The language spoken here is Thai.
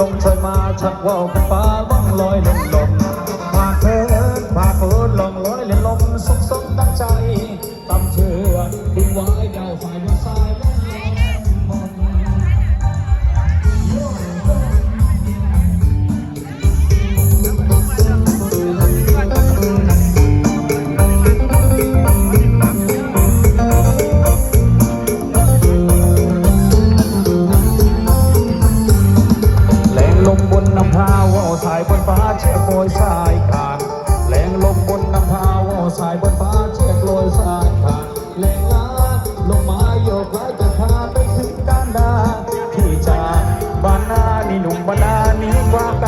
ลมชอยมาชักว่าวเป็ฟ้าว่างลอยเล่นลมพาเคินพาเคินลองลอยเล่นลมสุขสมตั้งใจตำเชื่อดินไว้ดาวไฟดวงใส ลมบนน้ำพาวสายบนฟ้าเชือกลอยสายขาดแรงลมบนน้ำพาวสายบนฟ้าเชือกลอยสายขาดแรงลาลงมาโยกไหลจะพาไปถึงด้านดาที่จะบ้านานี่หนุ่มบ้านนานี่ว่ากัน